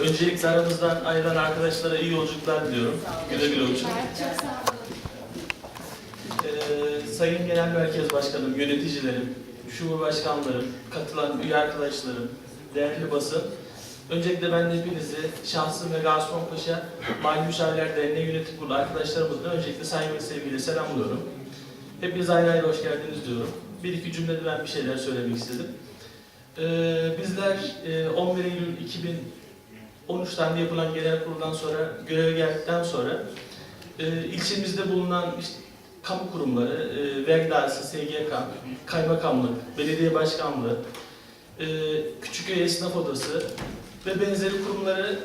Öncelikle aramızdan ayrılan arkadaşlara iyi yolculuklar diliyorum. Güle güle uçun. Ee, Sayın Genel Merkez Başkanım, yöneticilerim, şube başkanlarım, katılan üye arkadaşlarım, değerli basın. Öncelikle ben de hepinizi şahsım ve Gazi Paşa Mali Müşavirler Derneği Yönetim Kurulu arkadaşlarımızla öncelikle saygı ve sevgiyle selamlıyorum. Hepiniz ayrı ayrı hoş geldiniz diyorum. Bir iki cümlede ben bir şeyler söylemek istedim. Ee, bizler e, 11 Eylül 2013'ten yapılan genel kuruldan sonra göreve geldikten sonra e, ilçemizde bulunan işte, kamu kurumları, e, vergi dairesi, SGK, kaymakamlık, belediye başkanlığı, e, Küçükköy Esnaf Odası ve benzeri kurumları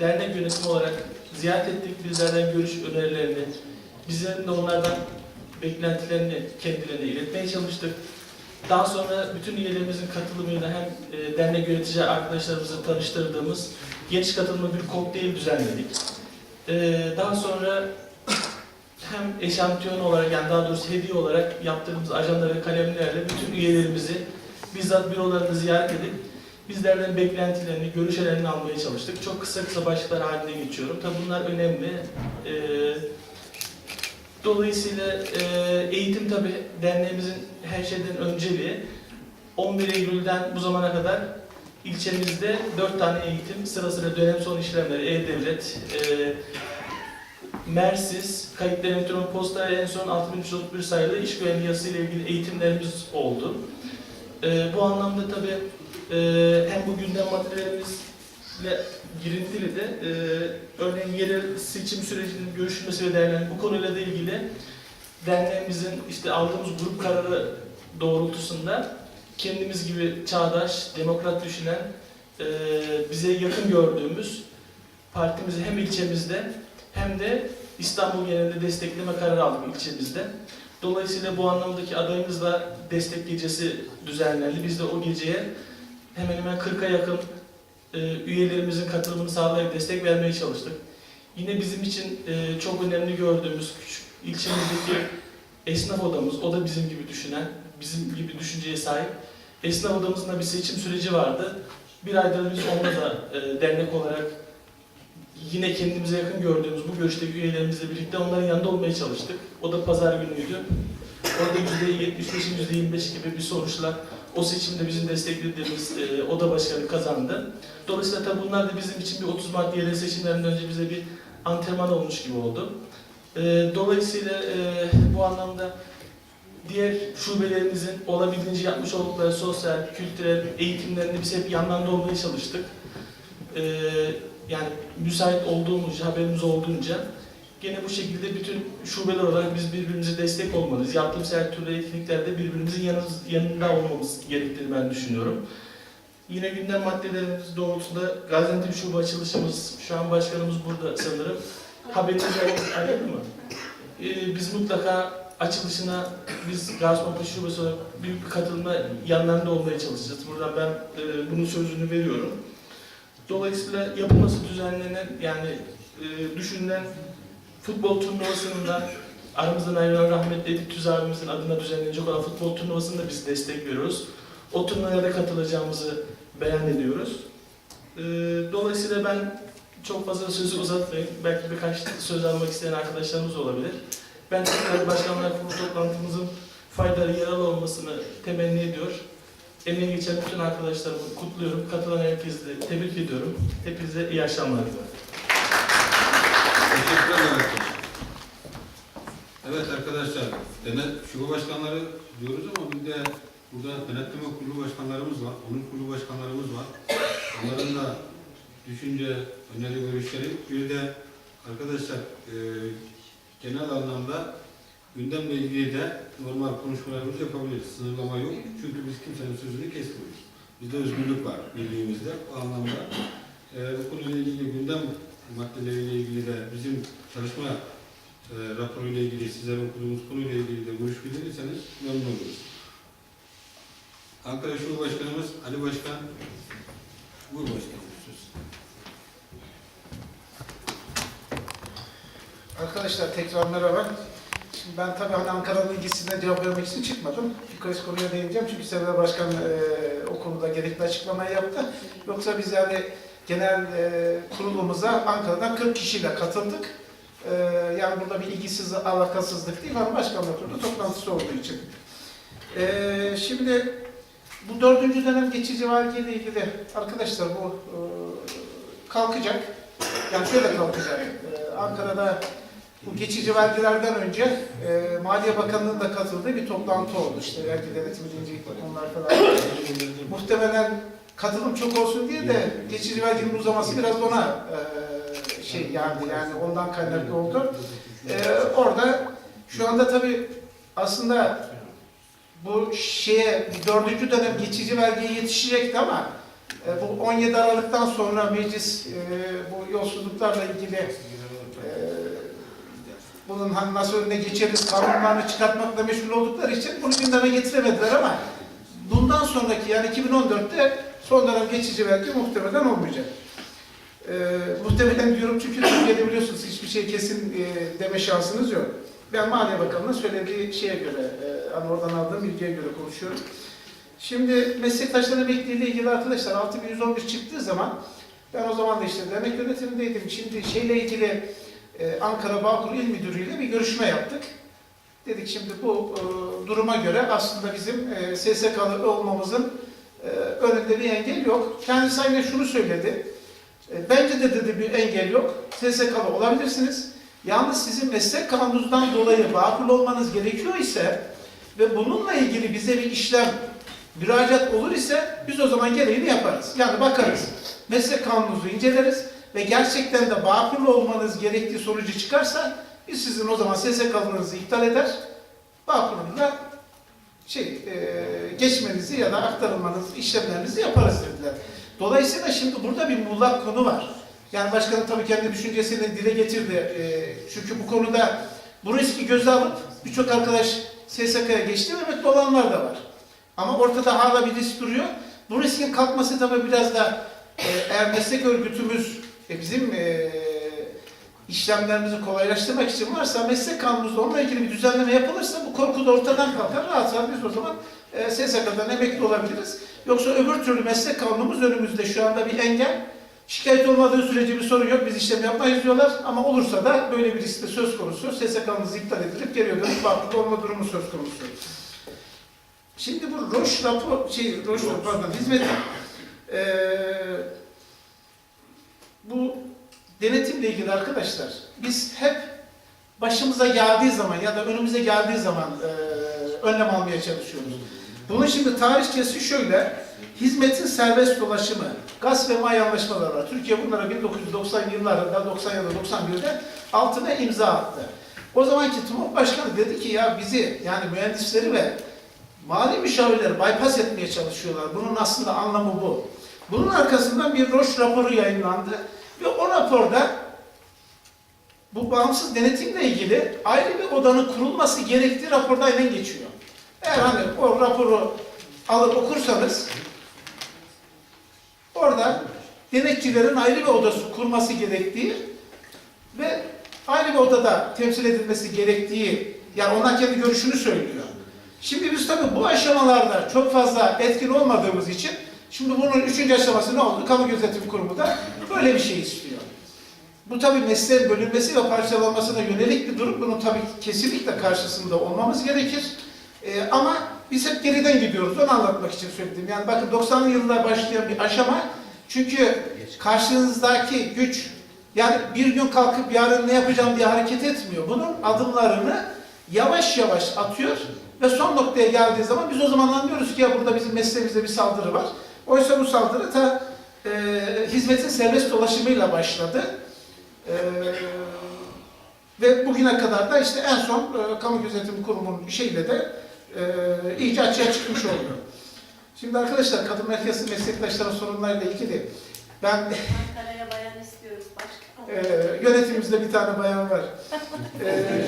dernek yönetimi olarak ziyaret ettik. Bizlerden görüş önerilerini, bizlerin de onlardan beklentilerini kendilerine iletmeye çalıştık. Daha sonra bütün üyelerimizin katılımıyla hem e, dernek yönetici arkadaşlarımızı tanıştırdığımız geniş katılımlı bir kokteyl düzenledik. E, daha sonra hem eşantiyon olarak yani daha doğrusu hediye olarak yaptığımız ajanda ve kalemlerle bütün üyelerimizi bizzat bürolarını ziyaret edip bizlerden beklentilerini, görüşlerini almaya çalıştık. Çok kısa kısa başlıklar halinde geçiyorum. Tabii bunlar önemli. Ee, dolayısıyla e, eğitim tabii derneğimizin her şeyden önceliği. 11 Eylül'den bu zamana kadar ilçemizde 4 tane eğitim sırasıyla dönem son işlemleri, E-Devlet, e, Mersiz, kayıtlı elektronik posta en son 6331 sayılı iş güvenliği ile ilgili eğitimlerimiz oldu. Ee, bu anlamda tabii e, hem bu gündem maddelerimizle girintili de e, örneğin yerel seçim sürecinin görüşülmesi ve değerlendirilmesi bu konuyla da ilgili derneğimizin işte aldığımız grup kararı doğrultusunda kendimiz gibi çağdaş, demokrat düşünen, e, bize yakın gördüğümüz partimizi hem ilçemizde hem de İstanbul genelinde destekleme kararı aldık ilçemizde. Dolayısıyla bu anlamdaki adayımızla destek gecesi düzenlendi. Biz de o geceye hemen hemen 40'a yakın e, üyelerimizin katılımını sağlayarak destek vermeye çalıştık. Yine bizim için e, çok önemli gördüğümüz küçük ilçemizdeki esnaf odamız, o da bizim gibi düşünen, bizim gibi düşünceye sahip. Esnaf odamızın da bir seçim süreci vardı. Bir aydır biz onunla da e, dernek olarak yine kendimize yakın gördüğümüz bu görüşteki üyelerimizle birlikte onların yanında olmaya çalıştık. O da pazar günüydü. Orada %75, %25 gibi bir sonuçla o seçimde bizim desteklediğimiz e, oda başkanı kazandı. Dolayısıyla tabii bunlar da bizim için bir 30 Mart yerel seçimlerinden önce bize bir antrenman olmuş gibi oldu. E, dolayısıyla e, bu anlamda diğer şubelerimizin olabildiğince yapmış oldukları sosyal, kültürel eğitimlerinde biz hep yanlarında olmaya çalıştık. E, yani müsait olduğumuzca, haberimiz olduğunca gene bu şekilde bütün şubeler olarak biz birbirimize destek olmalıyız. Yaptığımız her türlü etkinliklerde birbirimizin yanınız, yanında olmamız gerektiğini ben düşünüyorum. Yine gündem maddelerimiz doğrultusunda Gaziantep Şube açılışımız, şu an başkanımız burada sanırım. Haberiniz ayrıldı mı? Ee, biz mutlaka açılışına biz Gaziantep Şubesi olarak büyük bir katılımla yanlarında olmaya çalışacağız. Buradan ben e, bunun sözünü veriyorum. Dolayısıyla yapılması düzenlenen yani e, düşünülen futbol turnuvasının da aramızdan ayrılan rahmetli Edip Tüz abimizin adına düzenlenecek olan futbol turnuvasını da biz destek veriyoruz. O turnuvaya da katılacağımızı beyan ediyoruz. E, dolayısıyla ben çok fazla sözü uzatmayayım. Belki birkaç söz almak isteyen arkadaşlarımız olabilir. Ben tekrar Başkanlar Kurulu toplantımızın faydalı yararlı olmasını temenni ediyor. Emeği geçen bütün arkadaşlarımı kutluyorum. Katılan herkesi tebrik ediyorum. Hepinize iyi akşamlar diliyorum. Teşekkür ederim. Evet arkadaşlar, denet şube başkanları diyoruz ama bir de burada denetleme kurulu başkanlarımız var, onun kurulu başkanlarımız var. Onların da düşünce, öneri görüşleri. Bir de arkadaşlar e, genel anlamda gündemle ilgili de normal konuşmalarımızı yapabiliriz. Sınırlama yok. Çünkü biz kimsenin sözünü kesmiyoruz. Bizde özgürlük var bildiğimizde. O anlamda e, bu konuyla ilgili gündem maddeleriyle ilgili de bizim çalışma e, raporuyla ilgili, sizlerin okuduğumuz konuyla ilgili de görüş bildirirseniz memnun oluruz. Ankara Şube Başkanımız Ali Başkan, buyur başkanım. Arkadaşlar tekrar merhaba. Şimdi ben tabii hani Ankara'nın ilgisinden cevap vermek için çıkmadım. Birkaç konuya değineceğim çünkü Serdar Başkan e, o konuda gerekli açıklamayı yaptı. Yoksa biz yani genel e, kurulumuza Ankara'dan 40 kişiyle katıldık. E, yani burada bir ilgisiz, alakasızlık değil ama başkanlar kurulu toplantısı olduğu için. E, şimdi bu dördüncü dönem geçici vergiyle ilgili arkadaşlar bu e, kalkacak. Yani şöyle kalkacak. E, Ankara'da bu geçici vergilerden önce e, Maliye Bakanlığı'nın da katıldığı bir toplantı oldu. İşte vergi denetimi deyince konular falan. Muhtemelen katılım çok olsun diye de geçici verginin uzaması biraz ona e, şey yani yani ondan kaynaklı oldu. E, orada şu anda tabii aslında bu şeye dördüncü dönem geçici vergiye yetişecekti ama e, bu 17 Aralık'tan sonra meclis e, bu yolsuzluklarla ilgili e, bunun hani nasıl önüne geçeriz kanunlarını çıkartmakla meşgul oldukları için bunu gündeme getiremediler ama bundan sonraki yani 2014'te son dönem geçici vergi muhtemelen olmayacak. E, muhtemelen diyorum çünkü Türkiye'de biliyorsunuz hiçbir şey kesin e, deme şansınız yok. Ben Maliye Bakanı'nın söylediği şeye göre, e, hani oradan aldığım bilgiye göre konuşuyorum. Şimdi meslektaşlar emekliliği ile ilgili arkadaşlar 6111 çıktığı zaman ben o zaman da işte dernek yönetimindeydim. Şimdi şeyle ilgili e, Ankara Bağkur İl Müdürü ile bir görüşme yaptık. Dedik şimdi bu e, duruma göre aslında bizim e, SSK'lı olmamızın e, önünde bir engel yok. Kendisi aynen şunu söyledi. E, bence de dedi bir engel yok. SSK'lı olabilirsiniz. Yalnız sizin meslek kanununuzdan dolayı bağkur olmanız gerekiyor ise ve bununla ilgili bize bir işlem müracaat olur ise biz o zaman gereğini yaparız. Yani bakarız. Meslek kanununuzu inceleriz ve gerçekten de bağkurlu olmanız gerektiği sonucu çıkarsa biz sizin o zaman SSK'lınızı iptal eder, bağkurluğuna şey, e, geçmenizi ya da aktarılmanız, işlemlerinizi yaparız dediler. Dolayısıyla şimdi burada bir muğlak konu var. Yani başkanım tabii kendi düşüncesini dile getirdi. E, çünkü bu konuda bu riski göze alıp birçok arkadaş SSK'ya geçti ve emekli olanlar da var. Ama ortada hala bir risk duruyor. Bu riskin kalkması tabii biraz da e, eğer meslek örgütümüz e, bizim e, işlemlerimizi kolaylaştırmak için varsa meslek kanunumuzda onunla ilgili bir düzenleme yapılırsa bu korku da ortadan kalkar. Rahat rahat biz o zaman e, SSK'dan emekli olabiliriz. Yoksa öbür türlü meslek kanunumuz önümüzde şu anda bir engel. Şikayet olmadığı sürece bir sorun yok. Biz işlem yapmayız diyorlar. Ama olursa da böyle bir risk söz konusu. SSK'mız iptal edilip geriye dönüp baklık olma durumu söz konusu. Şimdi bu Roş rapor, şey, Roş rapor, pardon, hizmet, eee bu denetimle ilgili arkadaşlar, biz hep başımıza geldiği zaman ya da önümüze geldiği zaman eee önlem almaya çalışıyoruz. Bunun şimdi tarihçesi şöyle, hizmetin serbest dolaşımı, gaz ve may anlaşmaları var. Türkiye bunlara 1990 yıllarında, 90 ya da 91'de altına imza attı. O zamanki TMOP Başkanı dedi ki ya bizi yani mühendisleri ve mali müşavirleri bypass etmeye çalışıyorlar. Bunun aslında anlamı bu. Bunun arkasından bir Roche raporu yayınlandı ve o raporda bu bağımsız denetimle ilgili ayrı bir odanın kurulması gerektiği raporda aynen geçiyor. Eğer hani o raporu alıp okursanız orada denetçilerin ayrı bir odası kurması gerektiği ve ayrı bir odada temsil edilmesi gerektiği yani onlar kendi görüşünü söylüyor. Şimdi biz tabii bu aşamalarda çok fazla etkin olmadığımız için şimdi bunun üçüncü aşaması ne oldu? Kamu Gözetim Kurumu da böyle bir şey istiyor. Bu tabii mesleğin bölünmesi ve parçalanmasına yönelik bir durum. Bunun tabii kesinlikle karşısında olmamız gerekir. Ee, ama biz hep geriden gidiyoruz. Onu anlatmak için söyledim. Yani bakın 90'lı yıllar başlayan bir aşama. Çünkü karşınızdaki güç yani bir gün kalkıp yarın ne yapacağım diye hareket etmiyor. Bunun adımlarını yavaş yavaş atıyor ve son noktaya geldiği zaman biz o zaman anlıyoruz ki ya burada bizim mesleğimizde bir saldırı var. Oysa bu saldırı ta e, hizmetin serbest dolaşımıyla başladı. E, ve bugüne kadar da işte en son e, Kamu Gözetim Kurumu'nun şeyle de e, iyice açığa çıkmış oluyor. Şimdi arkadaşlar kadın merkezli meslektaşların sorunlarıyla ilgili ben Ankara'ya bayan istiyoruz başka. e, yönetimimizde bir tane bayan var. E,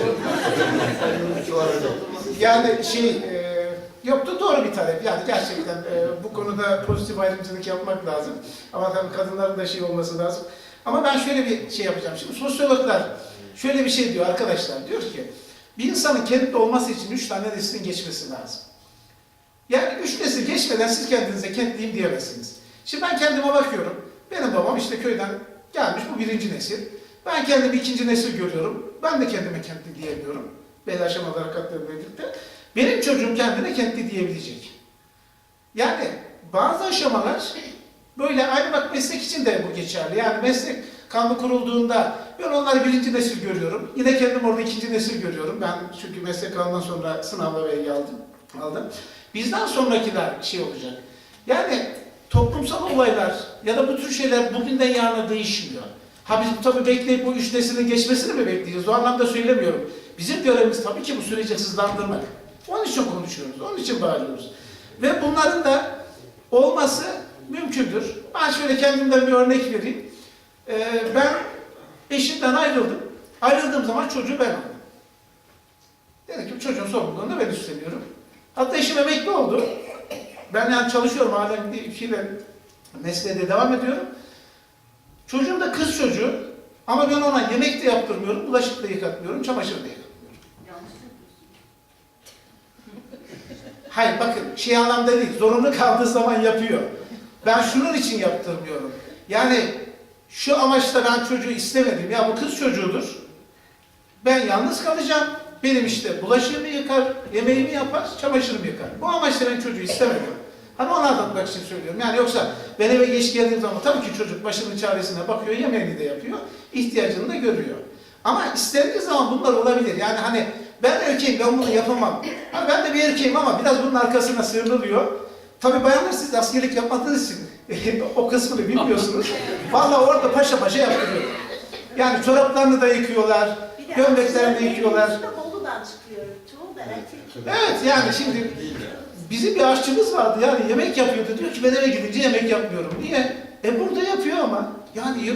Yani şey, e, yoktu doğru bir talep. Yani gerçekten e, bu konuda pozitif ayrımcılık yapmak lazım. Ama tabii kadınların da şey olması lazım. Ama ben şöyle bir şey yapacağım. Şimdi sosyologlar şöyle bir şey diyor arkadaşlar. Diyor ki, Bir insanın kentte olması için üç tane neslin geçmesi lazım. Yani üç nesil geçmeden siz kendinize kentliyim diyemezsiniz. Şimdi ben kendime bakıyorum. Benim babam işte köyden gelmiş bu birinci nesil. Ben kendimi ikinci nesil görüyorum. Ben de kendime kentli diyemiyorum. Belli aşamalara katlarla birlikte. Benim çocuğum kendine kentli diyebilecek. Yani bazı aşamalar böyle aynı bak meslek için de bu geçerli. Yani meslek kanunu kurulduğunda ben onları birinci nesil görüyorum. Yine kendim orada ikinci nesil görüyorum. Ben çünkü meslek kanundan sonra sınavla belge aldım. aldım. Bizden sonrakiler şey olacak. Yani toplumsal olaylar ya da bu tür şeyler bugünden yarına değişmiyor. Ha biz tabii bekleyip bu üç neslin geçmesini mi bekleyeceğiz? O anlamda söylemiyorum. Bizim görevimiz tabii ki bu süreci hızlandırmak. Onun için konuşuyoruz, onun için bağırıyoruz. Ve bunların da olması mümkündür. Ben şöyle kendimden bir örnek vereyim. Ee, ben eşimden ayrıldım. Ayrıldığım zaman çocuğu ben aldım. Dedim ki çocuğun sorumluluğunu ben üstleniyorum. Hatta eşim emekli oldu. Ben yani çalışıyorum halen bir fiilen mesleğe de devam ediyorum. Çocuğum da kız çocuğu. Ama ben ona yemek de yaptırmıyorum, bulaşık da yıkatmıyorum, çamaşır da yıkatmıyorum. Hayır bakın şey anlamda değil, zorunlu kaldığı zaman yapıyor. Ben şunun için yaptırmıyorum. Yani şu amaçla ben çocuğu istemedim. Ya bu kız çocuğudur. Ben yalnız kalacağım. Benim işte bulaşığımı yıkar, yemeğimi yapar, çamaşırımı yıkar. Bu amaçla ben çocuğu istemedim. Hani onu anlatmak için söylüyorum. Yani yoksa ben eve geç geldiğim zaman tabii ki çocuk başının çaresine bakıyor, yemeğini de yapıyor, ihtiyacını da görüyor. Ama istendiği zaman bunlar olabilir. Yani hani ben erkeğim, ben bunu yapamam. Hani ben de bir erkeğim ama biraz bunun arkasına sığınılıyor. Tabii bayanlar siz askerlik yapmadığınız için o kısmını bilmiyorsunuz. Vallahi orada paşa paşa yaptırıyor. Yani çoraplarını da yıkıyorlar, gömleklerini de yıkıyorlar. Bolu'dan çıkıyor. Çoğu da erkek. Evet yani şimdi bizim bir aşçımız vardı yani yemek yapıyordu diyor ki ben eve gidince yemek yapmıyorum. Niye? E burada yapıyor ama. Yani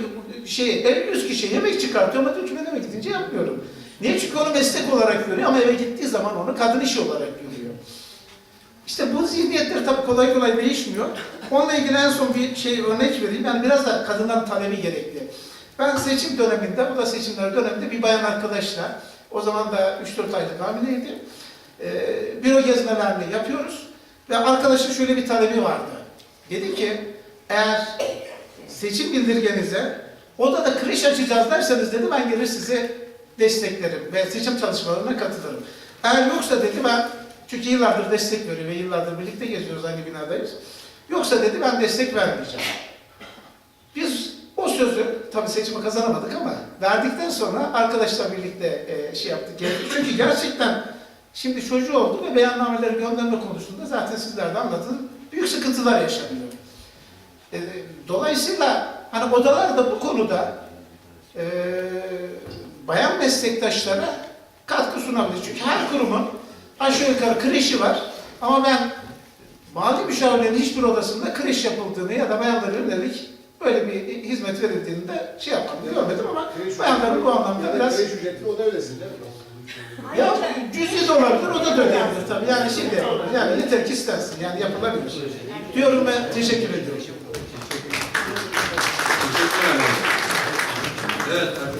şey 100 kişi yemek çıkartıyor ama diyor ki ben eve gidince yapmıyorum. Niye? Çünkü onu meslek olarak görüyor ama eve gittiği zaman onu kadın işi olarak görüyor. İşte bu zihniyetler tabii kolay kolay değişmiyor. Onunla ilgili en son bir şey örnek vereyim. Yani biraz da kadınların talebi gerekli. Ben seçim döneminde, bu da seçimler döneminde bir bayan arkadaşla, o zaman da 3-4 aylık hamileydi. Ee, büro gezmelerini yapıyoruz. Ve arkadaşın şöyle bir talebi vardı. Dedi ki, eğer seçim bildirgenize odada kreş açacağız derseniz dedi ben gelir sizi desteklerim ve seçim çalışmalarına katılırım. Eğer yoksa dedi ben, çünkü yıllardır destek veriyor ve yıllardır birlikte geziyoruz aynı binadayız. Yoksa dedi ben destek vermeyeceğim. Biz o sözü, tabii seçimi kazanamadık ama verdikten sonra arkadaşlar birlikte e, şey yaptık. Çünkü gerçekten şimdi çocuğu oldu ve beyannameleri gönderme konusunda zaten sizler de anlatın. Büyük sıkıntılar yaşanıyor. E, dolayısıyla hani odalar da bu konuda e, bayan meslektaşlara katkı sunabilir. Çünkü her kurumun aşağı yukarı kreşi var ama ben mali müşavirlerin hiçbir odasında kreş yapıldığını ya da bayanlara yönelik böyle bir hizmet verildiğini de şey yapmadım, görmedim ama bayanların bu anlamda biraz Kreş ücretli o da öylesin değil mi? ya cüzi de olabilir, o da dönebilir tabii. Yani şimdi yani yeter ki istensin, yani yapılabilir. Diyorum ve teşekkür ediyorum. Teşekkür ederim. Evet.